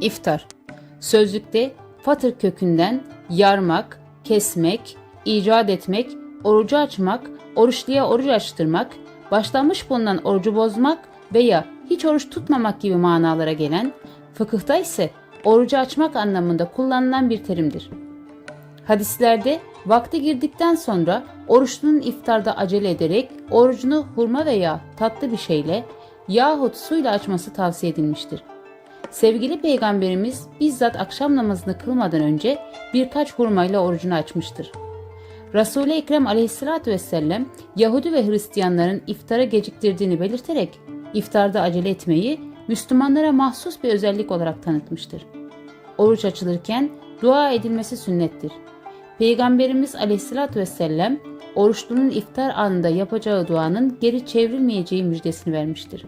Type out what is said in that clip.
İftar Sözlükte fatır kökünden yarmak, kesmek, icat etmek, orucu açmak, oruçluya oruç açtırmak, başlanmış bulunan orucu bozmak veya hiç oruç tutmamak gibi manalara gelen, fıkıhta ise orucu açmak anlamında kullanılan bir terimdir. Hadislerde vakti girdikten sonra oruçlunun iftarda acele ederek orucunu hurma veya tatlı bir şeyle yahut suyla açması tavsiye edilmiştir. Sevgili peygamberimiz bizzat akşam namazını kılmadan önce birkaç hurmayla orucunu açmıştır. Resul-i Ekrem aleyhissalatü vesselam Yahudi ve Hristiyanların iftara geciktirdiğini belirterek iftarda acele etmeyi Müslümanlara mahsus bir özellik olarak tanıtmıştır. Oruç açılırken dua edilmesi sünnettir. Peygamberimiz aleyhissalatü vesselam oruçlunun iftar anında yapacağı duanın geri çevrilmeyeceği müjdesini vermiştir.